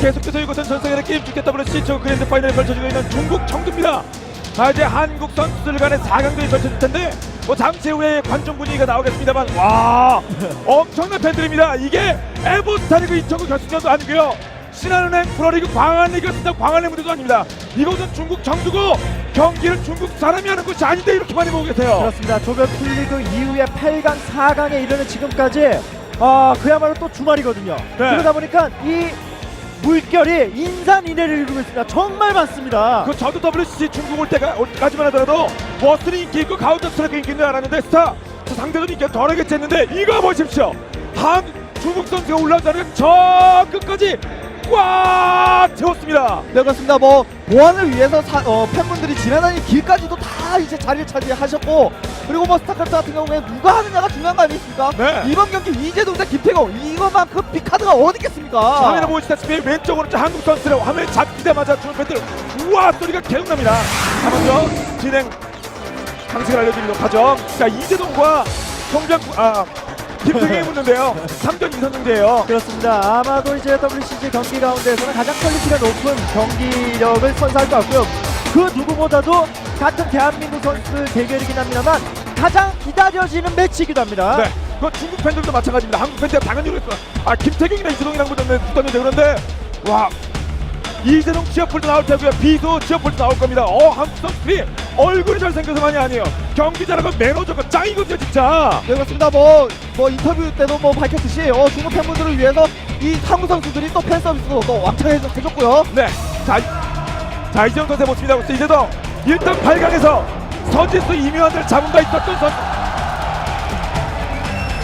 게임 축제 WC 저 그랜드 파이널이 펼쳐지고 있는 중국 청두입니다. 자 이제 한국 선수들 간의 4강전이 펼쳐질 텐데 뭐 잠시 후에 관중 분위기가 나오겠습니다만 와 엄청난 팬들입니다. 이게 에버스타리그 2009 결승전도 아니고요. 신한은행 프로리그 광안리그 진짜 광안리 무대도 아닙니다. 이곳은 중국 청두고 경기를 중국 사람이 하는 것이 아닌데 이렇게 많이 보고 계세요. 그렇습니다. 조별 풀리그 이후에 8강, 4강에 이르는 지금까지 아 그야말로 또 주말이거든요. 네. 그러다 보니까 이 물결이 인산인해를 이루고 있습니다. 정말 많습니다. 그 저도 WCC 중국 올 때가 올까지만 하더라도 워스는 인기 있고 가운데 스트라이크 인기 있는 줄 알았는데 스타 저 상대도 인기가 덜하겠지 했는데 이거 보십시오 한 중국 선수가 올라오자는 저 끝까지 꽉 채웠습니다 네 그렇습니다. 뭐 보안을 위해서 사- 어, 팬분들이 지나다니는 길까지도 다 이제 자리를 차지하셨고 그리고 뭐 스타크래프트 같은 경우에 누가 하느냐가 중요한 거 아니겠습니까? 네. 이번 경기 이재동 대 김태경 이것만큼 빅카드가 어디 있겠습니까? 화면에 보시다시피 왼쪽으로 한국 선수를 화면에 잡히자마자 중국 팬들 우와 소리가 계속 납니다 자 먼저 진행 방식을 알려드리도록 하죠 자 이재동과 송장 아 김태경이 붙는데요 3전 2선 승제예요 그렇습니다. 아마도 이제 WCG 경기 가운데서는 가장 퀄리티가 높은 경기력을 선사할 것 같고요. 그 누구보다도 같은 대한민국 선수들 대결이긴 합니다만 가장 기다려지는 매치이기도 합니다. 네. 그 중국 팬들도 마찬가지입니다. 한국 팬들 당연히 그랬어. 아 김태경이나 이재동이랑 붙었는데 붙었는데 그런데 와 이재동 지하풀도 나올 테고요. 비도 지하풀도 나올 겁니다. 어 한국 선수들이 얼굴이 잘생겨서만이 아니에요. 경기 잘하고 매너저가 짱이거든요 진짜. 네 그렇습니다. 뭐, 뭐 인터뷰 때도 뭐 밝혔듯이 어, 중국 팬분들을 위해서 이 한국 선수들이 또 팬 서비스도 또 왕창 해- 해줬고요. 네. 자, 자 이재동 선수 모습니다. 그래서 이재동 일단 8강에서 선지수 이묘한을 잡은 바 있었던 선수.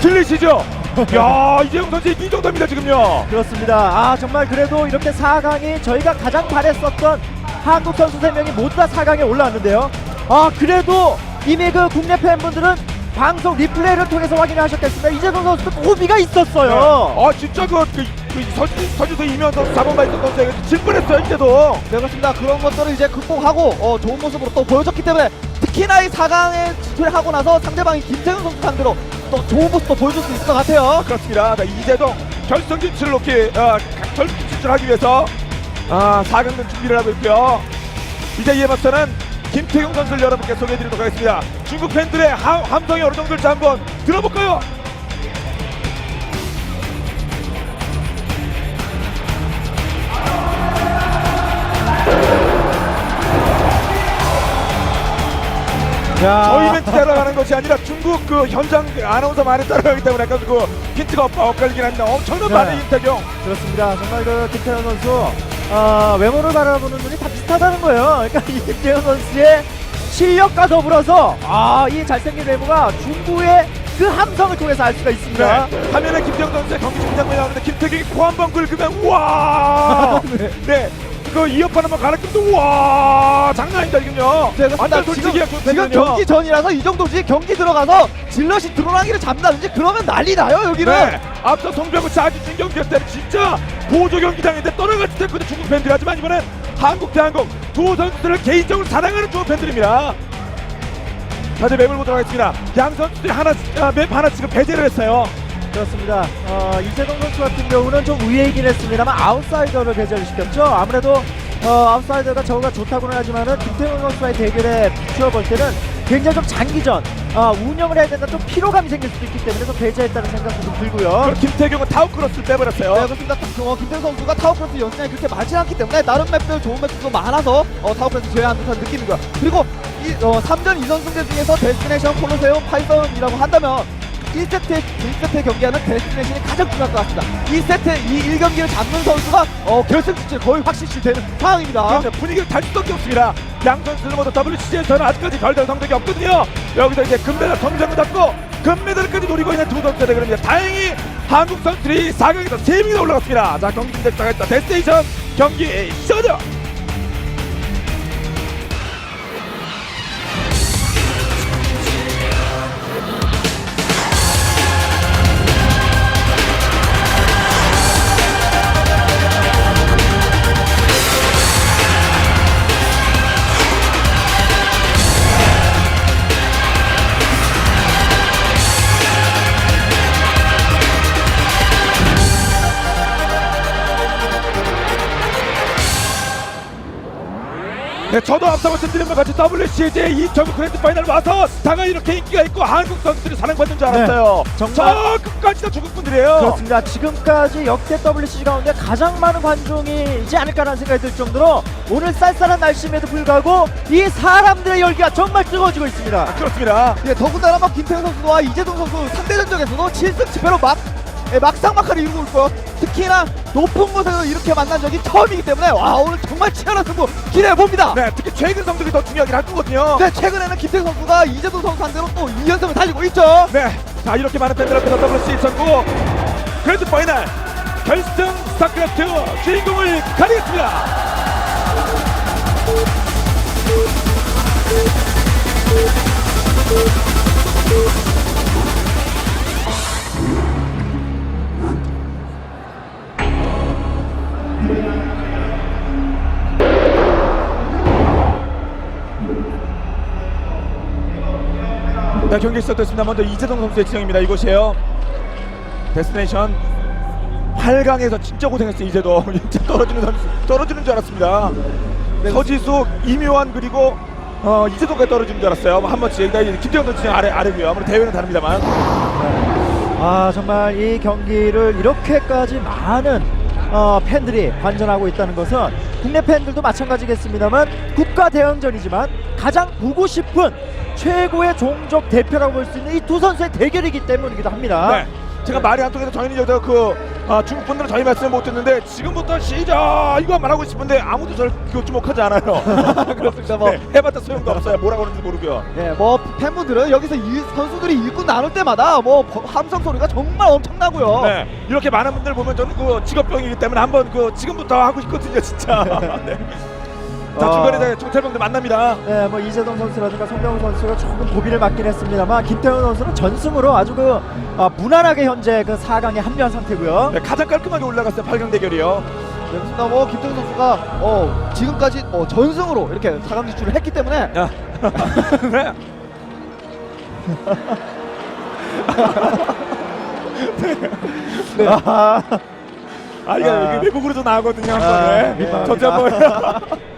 들리시죠? 야 이재동 선수 이 정도입니다 지금요. 그렇습니다. 아 정말 그래도 이렇게 4강이 저희가 가장 바랬었던 한국 선수 3명이 모두 다 4강에 올라왔는데요. 아 그래도 이미 그 국내 팬분들은 방송 리플레이를 통해서 확인하셨겠습니다. 이재동 선수도 고비가 있었어요. 아 진짜 그, 그, 그 서지 서지도 이면 선수 잡은 바 있던 선수에게 질뻔했어요 이제도. 네 그렇습니다. 그런 것들을 이제 극복하고 어, 좋은 모습으로 또 보여줬기 때문에 특히나 이 4강에 진출하고 나서 상대방이 김태훈 선수 상대로 또 좋은 모습도 보여줄 수 있을 것 같아요. 그렇습니다. 자, 이재동 결승 진출을 놓기 어, 결승 진출하기 위해서 아 4강전 준비를 하고 있고요. 이제 이에 맞서는 김태경 선수를 여러분께 소개해드리도록 하겠습니다. 중국 팬들의 하, 함성이 어느 정도일지 한번 들어볼까요? 자, 저희 멘트 따라가는 것이 아니라 중국 그 현장 아나운서 많이 따라가기 때문에 약간 그 힌트가 엇- 엇갈리긴 한데 엄청난 네. 많은 김태경. 그렇습니다. 정말 그 김태현 선수 아, 외모를 바라보는 눈이 다 비슷하다는 거예요. 그러니까 이 김태현 선수의 실력과 더불어서 아, 이 잘생긴 외모가 중구의 그 함성을 통해서 알 수가 있습니다. 네. 화면에 김태경 선수의 경기 중장면이 나오는데 김태경이 코 한 번 긁으면 우와 네. 그 이어폰 한번 갈아끼면 우와 장난 아니다 지금요 네. 완전 지금, 솔직히야 지금 경기 전이라서 이 정도지 경기 들어가서 질럿이 드러나기를 잡는다든지 그러면 난리 나요 여기는. 네. 앞서 송병구 자주 진 경기였을 때는 진짜 보조 경기장인데 떠나갈 듯 했거든 중국 팬들이 하지만 이번엔 한국 대 한국 두 선수들을 개인적으로 사랑하는 중국 팬들입니다 자 이제 맵을 보도록 하겠습니다 양 선수들이 하나, 아, 맵 하나 지금 배제를 했어요 그렇습니다. 어, 이재동 선수 같은 경우는 좀 우회이긴 했습니다만 아웃사이더를 배제를 시켰죠. 아무래도 어, 아웃사이더가 저우가 좋다고는 하지만은 김태훈 선수와의 대결에 비추어 볼 때는 굉장히 좀 장기전 아, 운영을 해야 된다 좀 피로감이 생길 수도 있기 때문에 좀 배제했다는 생각도 좀 들고요. 그리고 김태경은 타우크로스를 빼버렸어요 네, 그렇습니다. 어, 김태우 선수가 타워크로스 연습량이 그렇게 많지 않기 때문에 다른 맵들 좋은 맵들도 많아서 어, 타워크로스 제외한 듯한 느낌이고요. 그리고 이 어, 3전 2선 승제 중에서 데스티네이션 콜로세움 파이썬이라고 한다면 1세트, 1세트 경기하는 데스티네이션이 가장 중요할 것 같습니다. 2세트, 이 1경기를 잡는 선수가 어, 결승 진출 거의 확실시 되는 상황입니다. 그런데 분위기를 탈 수밖에 없습니다. 양 선수는 모두 WCC에서는 아직까지 별다른 성적이 없거든요. 여기서 이제 금메달 정장을 잡고 금메달까지 노리고 있는 두 선수의 대결입니다. 다행히 한국 선수들이 4강에서 3명이나 올라갔습니다. 자 경기 시작했다. 데스테이션 경기 시작하죠. 네, 저도 앞서 말씀드린 것 같이 WCG 2009 그랜드 파이널 와서 스타가 이렇게 인기가 있고 한국 선수들이 사랑받는 줄 알았어요. 정말- 저 끝까지 다 중국 분들이에요. 그렇습니다. 지금까지 역대 WCG 가운데 가장 많은 관중이지 않을까라는 생각이 들 정도로 오늘 쌀쌀한 날씨임에도 불구하고 이 사람들의 열기가 정말 뜨거워지고 있습니다. 그렇습니다. 예, 더군다나 뭐 김태형 선수와 이재동 선수 상대 전적에서도 7승 10패로 막 예, 막상막하를 이루고 있고요. 특히나 높은 곳에서 이렇게 만난 적이 처음이기 때문에 와 오늘 정말 치열한 승부 기대해 봅니다. 네, 특히 최근 성적이 더 중요하긴 할 거거든요. 네, 최근에는 김태형 선수가 이재동 선수 상대로 또 2연승을 달리고 있죠. 네, 자 이렇게 많은 팬들 앞에서 WC 2009 그랜드 파이널 결승 스타크래프트 주인공을 가리겠습니다. 네, 경기 시작됐습니다. 먼저 이재동 선수의 지정입니다. 이곳이에요. 데스티네이션 8강에서 진짜 고생했어요. 이재동 진짜 떨어지는 선수 떨어지는 줄 알았습니다. 서지수, 이묘한 그리고 어, 이재동까지 떨어지는 줄 알았어요. 뭐한 번씩 김태형 선수 아래 아래고요. 아무래도 대회는 다릅니다만. 아 정말 이 경기를 이렇게까지 많은 어, 팬들이 관전하고 있다는 것은 국내 팬들도 마찬가지겠습니다만 국가 대항전이지만 가장 보고 싶은 최고의 종족 대표라고 볼 수 있는 이 두 선수의 대결이기 때문이기도 합니다. 네. 제가 말이 안 통해서 저희는 여기서 그 아, 중국 분들은 저희 말씀을 못 듣는데 지금부터 시작 이거 말하고 싶은데 아무도 저를 그 주목하지 않아요. 그렇습니다. 뭐 네, 해봤자 소용도 없어요. 뭐라고 하는지 모르고요. 예, 뭐 팬분들은 여기서 이 선수들이 일꾼 나눌 때마다 뭐 버- 함성 소리가 정말 엄청나고요. 네, 이렇게 많은 분들 보면 저는 그 직업병이기 때문에 한번 그 지금부터 하고 싶거든요, 진짜. 네. 자 어. 중간에 이제 정찰병들 만납니다. 네, 뭐 이재동 선수라든가 송병우 선수가 조금 고비를 맞긴 했습니다만 김태훈 선수는 전승으로 아주 그 아, 무난하게 현재 그 4강에 합류한 상태고요. 네, 가장 깔끔하게 올라갔어요, 8강 대결이요. 네, 그렇습니다. 뭐 김태형 선수가 어, 지금까지 어, 전승으로 이렇게 4강 진출을 했기 때문에 야, 네. 아, 아 이게 아. 외국으로도 나오거든요 한 아, 번에. 민망합니다. 저도 한번.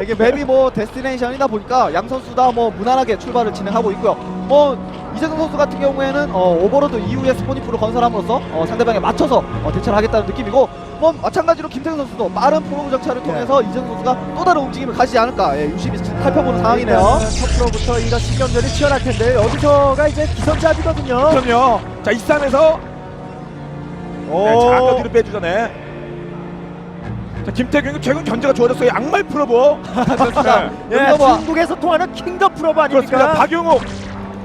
이게 맵이 뭐 데스티네이션이다 보니까 양 선수 다 뭐 무난하게 출발을 진행하고 있고요. 뭐 이재동 선수 같은 경우에는 어, 오버로드 이후에 스포니프를 건설함으로써 어, 상대방에 맞춰서 어, 대처를 하겠다는 느낌이고 뭐 마찬가지로 김태형 선수도 빠른 프로브 정찰을 통해서 이재동 선수가 또 다른 움직임을 가지지 않을까 예, 유심히 살펴보는 상황이네요. 첫 프로부터 이거 신경전이 치열할 텐데 여기서가 이제 기선제압이거든요. 그럼요. 자, 이 싸움에서 오. 네, 자, 아까 뒤로 빼주잖아요. 자, 김태경이 최근 견제가 좋아졌어요. 양말 풀어보. 그렇습니다. 예, 중국에서 통하는 킹덤 프로브 그렇습니다. 아닙니까? 박용욱.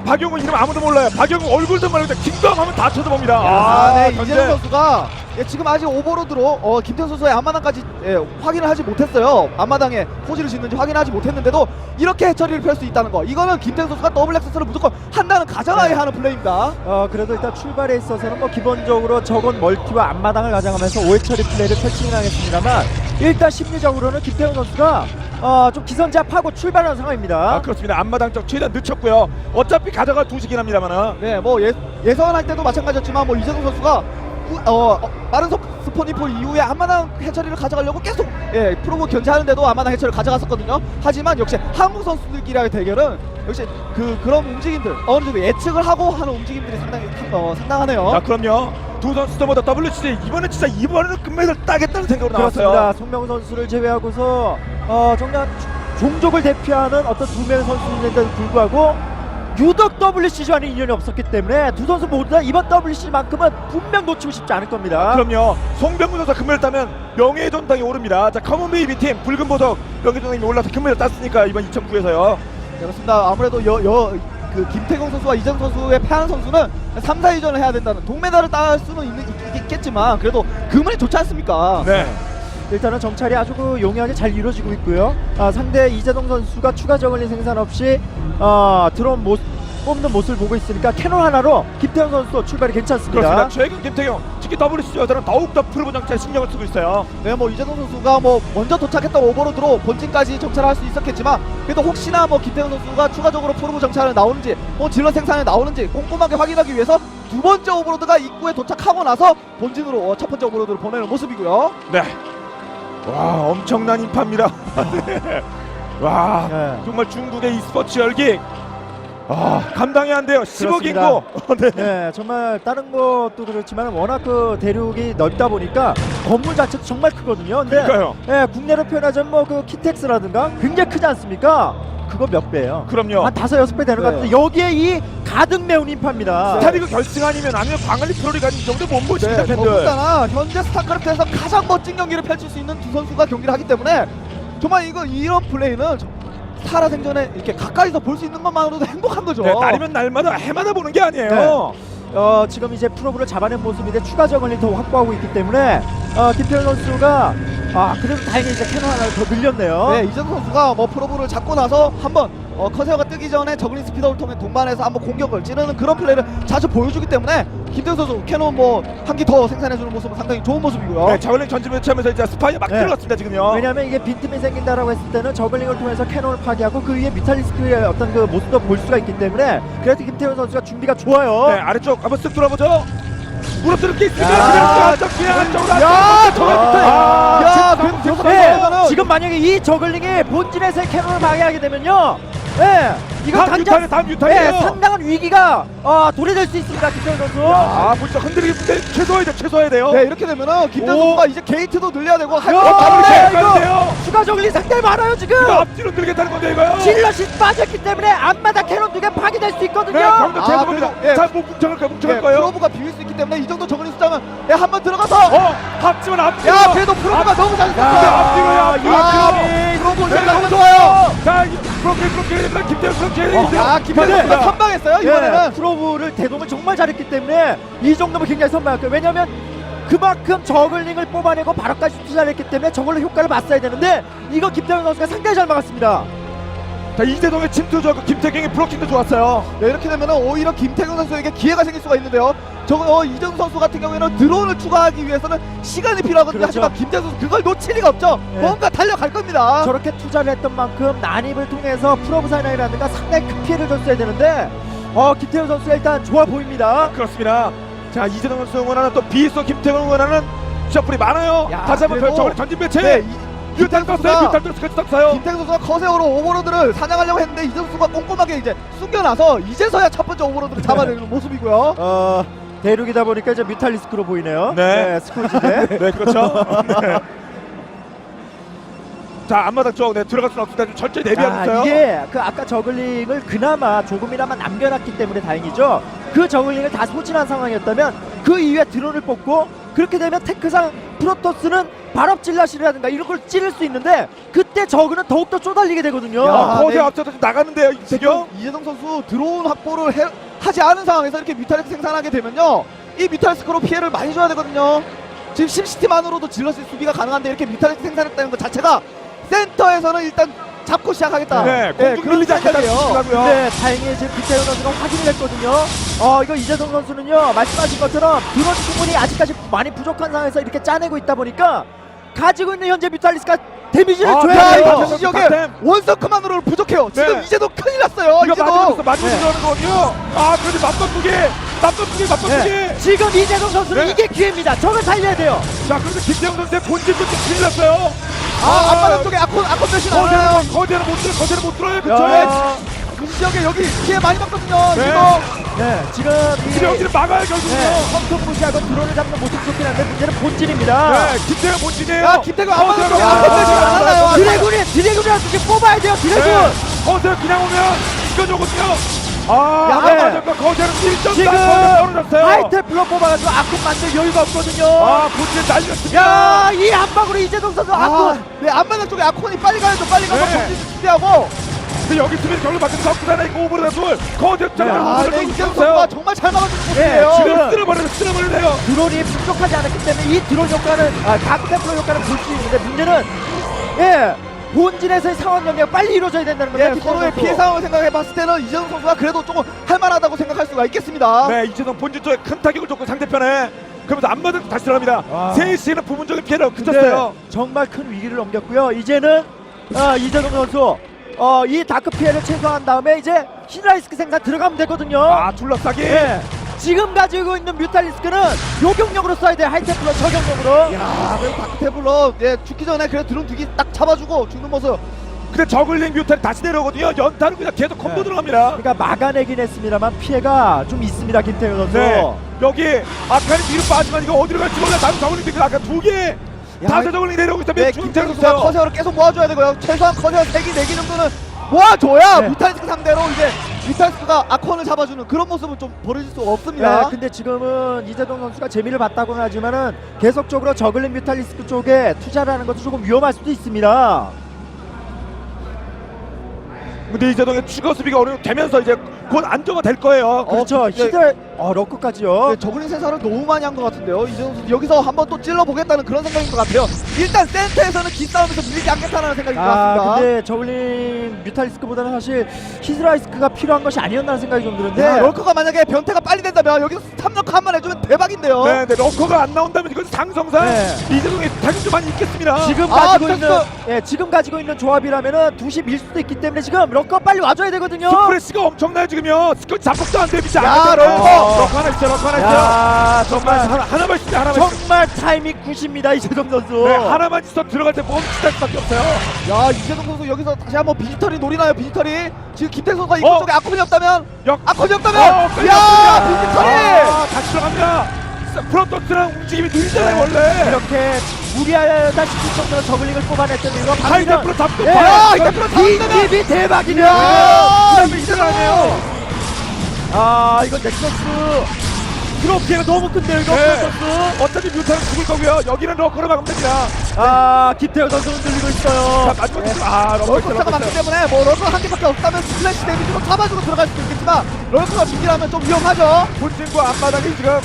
박용욱 이름 아무도 몰라요. 박용욱 얼굴도 모르는데 킹덤 하면 다 쳐다봅니다. 아, 네. 이재동 선수가 예, 지금 아직 오버로드로 어, 김태현 선수의 앞마당까지 예, 확인을 하지 못했어요. 앞마당에 포지를 짓는지 확인하지 못했는데도 이렇게 해처리를 펼 수 있다는 거. 이거는 김태현 선수가 더블 렉서스를 무조건 한다는 가정하에 네. 하는 플레이입니다. 어 그래도 일단 출발에 있어서는 뭐 기본적으로 적은 멀티와 앞마당을 가져가면서 오해 처리 플레이를 펼치긴 하겠습니다만 일단 심리적으로는 김태형 선수가 어 좀 기선제압하고 출발하는 상황입니다. 아, 그렇습니다. 앞마당 쪽 최대한 늦췄고요. 어차피 가져갈 두시긴 합니다만은. 네, 뭐 예, 예선할 때도 마찬가지였지만 뭐 이재동 선수가 우- 어, 어, 빠른 속 스포니풀 이후에 앞마당 해처리를 가져가려고 계속 예, 프로브 견제하는데도 앞마당 해처리를 가져갔었거든요. 하지만 역시 한국 선수들끼리의 대결은 역시 그 그런 움직임들 어느 정도 예측을 하고 하는 움직임들이 상당히 상- 어, 상당하네요. 자, 그럼요. 두 선수도 모두 WCG 이번에 진짜 이번에는 금메달 따겠다는 생각으로 그렇습니다. 나왔어요. 송명우 선수를 제외하고서 어 정말 종족을 대표하는 어떤 두 명의 선수인데도 불구하고 유독 WCG와는 인연이 없었기 때문에 두 선수 모두 다 이번 WCG만큼은 분명 놓치고 싶지 않을 겁니다. 그럼요. 송병구 선수 금메달 따면 명예의 전당에 오릅니다. 자, 커먼 베이비 팀 붉은 보석 명예의 전당에 올라서 금메달 땄으니까 이번 2009에서요. 네, 그렇습니다. 아무래도 여, 여, 그 김태경 선수와 이정 선수의 패하는 선수는 3, 4위전을 해야 된다는 동메달을 딸 수는 있는, 있, 겠지만 그래도 금은이 좋지 않습니까? 네. 일단은 정찰이 아주 그 용이하게 잘 이루어지고 있고요. 아, 상대 이재동 선수가 추가 저글링 생산 없이 어, 드론 모, 뽑는 모습을 보고 있으니까 캐논 하나로 김태형 선수 출발이 괜찮습니다. 그렇습니다. 최근 김태경 특히 WCG 여자는 더욱더 프로브 장치에 신경을 쓰고 있어요. 네, 뭐 이재동 선수가 뭐 먼저 도착했던 오버로드로 본진까지 정찰할 수 있었겠지만 그래도 혹시나 뭐 김태형 선수가 추가적으로 프로브 정찰을 나오는지 뭐 질러 생산에 나오는지 꼼꼼하게 확인하기 위해서 두 번째 오버로드가 입구에 도착하고 나서 본진으로 어, 첫 번째 오버로드를 보내는 모습이고요. 네. 와 엄청난 인파입니다. 네. 와 네. 정말 중국의 e스포츠 열기 아 감당이 안 돼요 10억 그렇습니다. 인구 네. 네, 정말 다른 것도 그렇지만 워낙 그 대륙이 넓다 보니까 건물 자체도 정말 크거든요. 근데 그러니까요 예, 국내로 표현하자면 뭐 그 키텍스라든가 굉장히 크지 않습니까? 그거 몇 배예요? 그럼요 한 다섯 여섯 배 되는 것 네. 같은데 여기에 이 가득 메운 인파입니다. 스타리그 결승 아니면 아니면 광안리 프로리가 이 정도 못 보십니다 네, 팬들 더군다나 현재 스타크래프트에서 가장 멋진 경기를 펼칠 수 있는 두 선수가 경기를 하기 때문에 정말 이거 이런 플레이는 정- 살아 생전에 이렇게 가까이서 볼 수 있는 것만으로도 행복한 거죠. 네, 날이면 날마다 해마다 보는 게 아니에요 네. 어, 지금 이제 프로브를 잡아낸 모습인데 추가 저글링 더 확보하고 있기 때문에 어, 김태현 선수가 아 그래도 다행히 이제 캐논 하나 더 늘렸네요. 네, 이전 선수가 뭐 프로브를 잡고 나서 한번 어, 커세어가 뜨기 전에 저글링 스피더를 통해 동반해서 한번 공격을 찌르는 그런 플레이를 자주 보여주기 때문에 김태우 선수 캐논 뭐한기더 생산해주는 모습은 상당히 좋은 모습이고요. 네, 저글링 전진 배치하면서 이제 스파이가 막 네. 들어갔습니다 지금요 왜냐하면 이게 빈틈이 생긴다라고 했을 때는 저글링을 통해서 캐논을 파괴하고 그 위에 미탈리스크의 어떤 그 모습도 볼 수가 있기 때문에 그래도 김태현 선수가 준비가 좋아요. 네 아래쪽 한번 쓱 돌아보죠 무너뜨릴 게 안쪽 뒤에 안쪽으로 야, 아, 야, 지금 저거 만약에 이 저글링이 본진에서의 캐논을 파괴하게 되면요, 네, 이거 다음 당장 유탄에 다음 유탄이에요 네, 상당한 위기가 어, 도래될 수 있습니다, 김태현 선수. 아 벌써 흔들리는데 최소화해야 돼 최소화해야 돼요 네, 이렇게 되면은 김태우 오. 선수가 이제 게이트도 늘려야 되고 할 야, 거 네, 추가 저글링 상당히 많아요 지금. 이거 앞뒤로 늘겠다는 건데 이거요 질럿이 빠졌기 때문에 앞마다 캐논 두개 파괴될 수 있거든요. 네 병력 아, 그리고, 예. 자 뭐 뭉쳐갈 거야 뭉쳐갈 네, 거예요 프로브가 비빌 수 있기 때문에 이 정도 저글링 숫자면 네, 한번 들어가서 어 합치면 앞뒤로 야, 그래도 프로브가 너무 잘 야, 썼어요. 앞뒤로야 이 아, 그림이 프로브 너무 좋아요. 자 프로케 프로케 김태현 프로케 아, 김태우 선수가 선방했어요 예, 이번에는. 프로브를 대동을 정말 잘했기 때문에 이 정도면 굉장히 선방할 거예요. 왜냐하면 그만큼 저글링을 뽑아내고 바로까지 투자를 했기 때문에 저걸로 효과를 봤어야 되는데 이거 김태형 선수가 상당히 잘 막았습니다. 자 이재동의 침투 좋았고 김태경의 브로킹도 좋았어요 네, 이렇게 되면 오히려 김태경 선수에게 기회가 생길 수가 있는데요. 저거 어, 이정 선수 같은 경우에는 드론을 추가하기 위해서는 시간이 필요하거든요. 그렇죠. 하지만 김태경 선수 그걸 놓칠 리가 없죠. 네. 뭔가 달려갈 겁니다. 저렇게 투자를 했던 만큼 난입을 통해서 프로브 사나이라든가 상당히 큰 피해를 줬어야 되는데 어, 김태형 선수가 일단 좋아 보입니다. 그렇습니다 자 이재동 선수 응원하는 또 비소 김태경 응원하는 셔플이 많아요 야, 다시 한번 그래도- 저걸 전진 배치 네, 이, 뮤탄 떴어요 뮤탄 떴어요 떴어요 김태경 선수가 커세어로 오버로드를 사냥하려고 했는데 이정 선수가 꼼꼼하게 이제 숨겨놔서 이제서야 첫 번째 오버로드를 잡아내는 모습이고요. 어, 대륙이다 보니까 이제 뮤탈리스크로 보이네요. 네. 스콜지대. 네 그렇죠 네. 자 앞마당 쪽 네, 들어갈 수는 없습니다 좀 철저히 대비하고 아, 있어요 이게 그 아까 저글링을 그나마 조금이나마 남겨놨기 때문에 다행이죠. 그 저글링을 다 소진한 상황이었다면 그 이후에 드론을 뽑고 그렇게 되면 테크상 프로토스는 발업질라시라든가 이런 걸 찌를 수 있는데 그때 저그는 더욱더 쪼달리게 되거든요. 야, 아, 거세 네. 앞서서 좀 나가는데요 이재경 이재동 선수 드론 확보를 해- 하지 않은 상황에서 이렇게 뮤탈리스 생산하게 되면요. 이 뮤탈리스크로 피해를 많이 줘야 되거든요. 지금 심시티만으로도 질럿의 수비가 가능한데 이렇게 뮤탈리스 생산했다는 것 자체가 센터에서는 일단 잡고 시작하겠다. 네 공중 그런 밀리지 않겠다 생각이에요. 생각하고요 근데 다행히 지금 김태현 선수가 확인을 했거든요. 어 이거 이재동 선수는요 말씀하신 것처럼 드론 충분히 아직까지 많이 부족한 상황에서 이렇게 짜내고 있다 보니까 가지고 있는 현재 뮤탈리스가 데미지를 아, 줘야 야, 네, 돼요. 네. 지역에. 원서크만으로 부족해요. 지금 네. 이제도 큰일 났어요. 이거 이제도. 맞으면서 맞으면서 네. 들어가는 거거든요 아 그런데 맞던 두개 맞던두개 맞던두개 네. 지금 이재동 선수는 네. 이게 기회입니다. 저걸 살려야 돼요. 자 그런데 김태형 선수의 본질도 좀 큰일 났어요 아, 앞바닥 쪽에 아콘 아콘 대신 나와요. 거대는 거대는 못 들어 거대는 못 들어요 그쵸 야, 그 지역에 여기 피해 많이 받거든요. 네. 지금. 네 지금 이 지령지를 막아야 결국은요 네, 컴퓨터 무시하고 드론을 잡는 모습 좋긴 한데 문제는 본질입니다. 네 김태형 본질이에요 야, 김태경 앞바닥 쪽에 아콘 못안 나요. 드래곤이 드래곤이라도 이렇게 뽑아야 돼요. 드래곤. 네. 거대 그냥 오면 아 야, 아까 네. 맞았고 1점 지금 떨어졌어요 하이테플로 뽑아가지고 아콘 만들 여유가 없거든요. 아 본질 날렸습니다 야, 이 한 방으로 이재동 선수 아, 아콘. 네, 앞바닥 쪽에 아콘이 빨리 가야죠. 빨리 가서 네. 정신 준비하고. 근데 여기 있으면 결국 밖에 석구다나 있고 오버다 둘 거대 네. 아, 장 네, 을 이재동 선수가 정말 잘 막아준 네, 모습이에요. 지금 쓸어버려요 쓸어버려요 드론이 부족하지 않았기 때문에 이 드론 효과는 아, 다크 테플로 효과는 볼수 있는데 문제는 예 본진에서의 상황 연계가 빨리 이루어져야 된다는 겁니다. 네, 김태형 서로의 선수. 피해 상황을 생각해 봤을 때는 이재동 선수가 그래도 조금 할만하다고 생각할 수가 있겠습니다. 네, 이재동 본진 쪽에 큰 타격을 줬고 상대편에 그러면서 안 맞은 다시 들어갑니다. 와. 세시는 부분적인 피해를 그쳤어요. 정말 큰 위기를 넘겼고요. 이제는 아, 이재동 선수 어, 이 다크 피해를 최소화한 다음에 이제 히드라이스크 생산 들어가면 되거든요. 아, 둘러싸기. 예. 지금 가지고 있는 뮤탈리스크는 요격력으로 써야 돼요. 하이테플러 저격력으로. 야, 그리고 다크테블러 예, 죽기 전에 그래 드론 두개딱 잡아주고 죽는 모습. 근데 저글링 뮤탈이 다시 내려오거든요. 연타로 그냥 계속 콤보 네. 들어갑니다. 그러니까 막아내긴 했습니다만 피해가 좀 있습니다 김태현 선수. 네. 여기 아카는 뒤로 빠지만 이거 어디로 갈지 몰라. 다른 저글링 들그 아까 두 개. 다섯 저글링 내려오고 있다면 네, 김태형 선수가. 커세어를 계속 모아줘야 되고요. 최소한 커세어 3개, 4개 정도는 모아줘야 네. 뮤탈리스크 상대로 이제 뮤탈리스크가 아콘을 잡아주는 그런 모습은 좀 벌어질 수 없습니다. 네, 근데 지금은 이재동 선수가 재미를 봤다고는 하지만은 계속적으로 저글링 뮤탈리스크 쪽에 투자를 하는 것도 조금 위험할 수도 있습니다. 근데 이재동의 추가 수비가 어느 되면서 이제 곧 안정화 될 거예요. 그렇죠. 네. 히들 어 러커까지요. 네, 저글링 생산을 너무 많이 한 것 같은데요. 이제 여기서 한번 또 찔러보겠다는 그런 생각인 것 같아요. 일단 센터에서는 기싸움에서 밀리지 않겠다는 생각인 것아 같습니다. 근데 저글링 뮤탈리스크보다는 사실 히드라이스크가 필요한 것이 아니었나는 생각이 좀 드는데 네, 럴커가 만약에 변태가 빨리 된다면 여기서 3럭 한번 해주면 대박인데요. 네, 네, 러커가 안 나온다면 이건 상성상 네. 이재동이 타격 좀 많이 있겠습니다. 지금 아, 가지고 있는 됐어. 예, 지금 가지고 있는 조합이라면은 2시 밀 수도 있기 때문에 지금 러커 빨리 와줘야 되거든요. 스프레시가 엄청나요 지금요. 스컬 잡곡도 안 됩니다. 야, 안 돼요. 러커. 러커 하나 있어요. 러커 하나. 야 정말 정말 하나, 하나만 있습니다. 하나만 있어요. 정말 타이밍 굿입니다 이재동 선수. 네, 하나만 있어 들어갈 때 멈칫할 수밖에 없어요. 야 이재동 선수 여기서 다시 한번 비지털이 노리나요 비지털이 지금 김태 선수가 어. 이쪽 쪽에 아콘이 없다면 역 아콘이 없다면 어, 야. 비지털이 아, 다시 들어갑니다. 프로토스랑 움직임이 느리잖아요 네, 원래. 이렇게 무리하다 싶을 정도로 저글링을 뽑아냈던 이유가 하이드 프로 잡고 예. 야 이때 프로 이 잡으면 집이 대박이냐. 야 이러면 이상하네요. 아 이거 넥서스 드롭기가 너무 큰데요 이거 네. 프로토스. 어차피 뮤타는 죽을 거고요. 여기는 러커로 막으면 됩니다. 아 김태현 선수 흔들리고 있어요. 자 마지막 네. 아 러커 있어, 럴커차가 러커 많기 있어요. 때문에 뭐 럴커 한 개밖에 없다면 슬래시 데미지로 잡아주고 들어갈 수도 있겠지만 럴커가 준비하면 좀 위험하죠 본진과 앞마당이 지금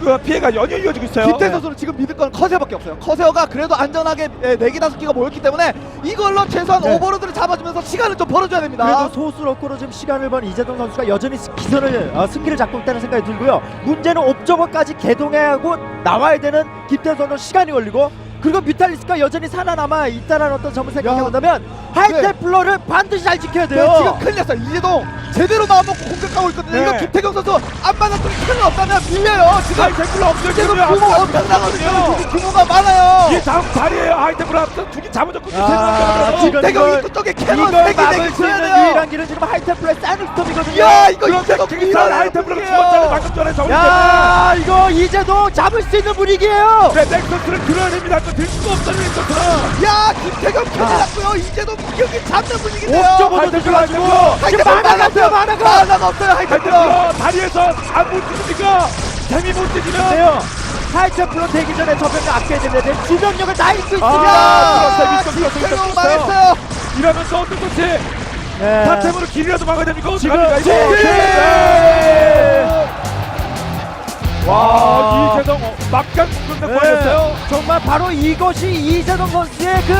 그 피해가 연이어 이어지고 있어요. 김태 선수는 지금 믿을 건 커세어밖에 없어요 커세어가 그래도 안전하게 네 4개 5개가 모였기 때문에 이걸로 최소한 네. 오버로드를 잡아주면서 시간을 좀 벌어줘야 됩니다 그래도 소수 러커로 지금 시간을 번 이재동 선수가 여전히 스- 기선을 어, 승기를 잡고 있다는 생각이 들고요. 문제는 옵저버까지 개동하고 나와야 되는 김태현 선수 시간이 걸리고 그리고 뮤탈리스가 여전히 살아남아 있다는 어떤 점을 생각해 본다면 하이테플러를 반드시 잘 지켜야 돼요. 네, 지금 큰일 났어요. 이재동 제대로 마음먹고 공격하고 있거든요. 네. 이거 김태경 선수 앞마당 쪽에 큰일 없다면 밀려요. 지금 하이테플러 없어요. 이재동 지금 규모 엄청나거든요. 규모가 많아요. 이 다음 자리에요. 하이테플러 앞서 두개 잡아줬고 아, 아, 김태경 이걸- 입구 쪽에 캐논 이걸 3개 막을 4개 수 쳐야 있는 돼요. 유일한 길은 지금 하이테플러의 사이닉스톱이거든요. 야 이거 이재동 기사 하이테플러가 죽었잖아요. 방금 전에 정리. 야 이거 이재동 잡을 수 있는 분위기예요. 네, 넥서스를 들어야 됩니다. 또들 수가 없다는 넥서스는. 야 김태경 큰일 났고요. 이재동 여기 잡는 분위기인데요. 하이테플러 들어가지고 가지고 지금 만화가 없어요 만화가. 만화가 없어요. 하이테플러 다리에서 안못 찍으니까 재미 못 네요. 하이테플러 되기 전에 저병을 아껴야 되는데 주변력을 다 잃고 있습니다. 아. 김태경 망했어요. 이러면서 어떤 것이 네. 다템으로 길이라도 막아야 됩니까? 지금? 네. 네. 와, 와. 이재동 어, 막간 공격력 네. 보였어요. 정말 바로 이것이 이재동 선수의 그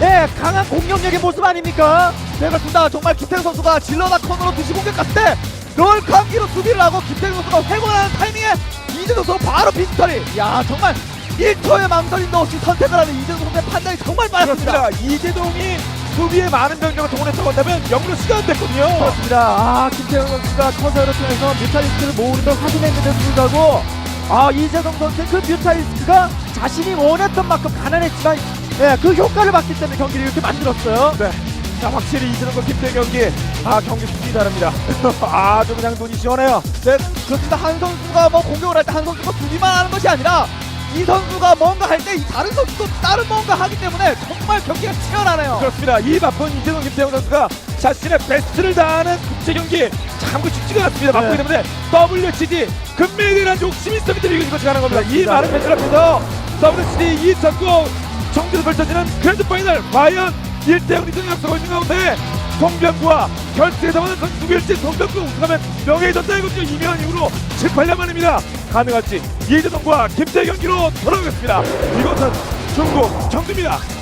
네, 강한 공격력의 모습 아닙니까? 네 그렇습니다. 정말 김태경 선수가 질러나 코너로 두시 공격 갔을 때 널 감기로 수비를 하고 김태경 선수가 회고하는 타이밍에 이재동 선수 바로 빈스터리. 야 정말 1초의 망설임도 없이 선택을 하는 이재동 선수의 판단이 정말 빨랐습니다. 그렇습니다. 이재동이 수비에 많은 병력을 동원했다고 한다면 영로 시간 됐거든요. 그렇습니다. 아, 김태형 선수가 커서를 통해서 뮤탈리스크를 모으는 걸 확인했는데도 불구하고 아, 이재동 선수의 그 뮤탈리스크가 자신이 원했던 만큼 가난했지만 예, 그 효과를 봤기 때문에 경기를 이렇게 만들었어요. 네. 자, 확실히 이재동과 김태 경기, 아 경기 수준이 다릅니다. 아주 그냥 눈이 시원해요. 네 그렇습니다. 한 선수가 뭐 공격을 할 때 한 선수가 수비만 하는 것이 아니라 이 선수가 뭔가 할때이 다른 선수도 다른 뭔가 하기 때문에 정말 경기가 치열하네요. 그렇습니다. 이 바쁜 이재동 김태형 선수가 자신의 베스트를 다하는 국제 경기 참고 쉽지가 않습니다. 네. 바쁘기 때문에 WCD 금메달에 대한 욕심이 있었기 때문에 이것이 가는 겁니다. 이 그렇습니다. 많은 팬들 앞에서 WCD 2009 청주에서 펼쳐지는 그랜드 파이널 과연 1대0 리전이 앞서고 있는 가운데 송병구와 결승에서만 누구일지 송병구가 우승하면 명예의 전자 이거죠. 이면 이후로 7, 8년 만입니다. 가능할지 이재동과 김태 경기로 돌아오겠습니다. 이것은 중국 청주입니다.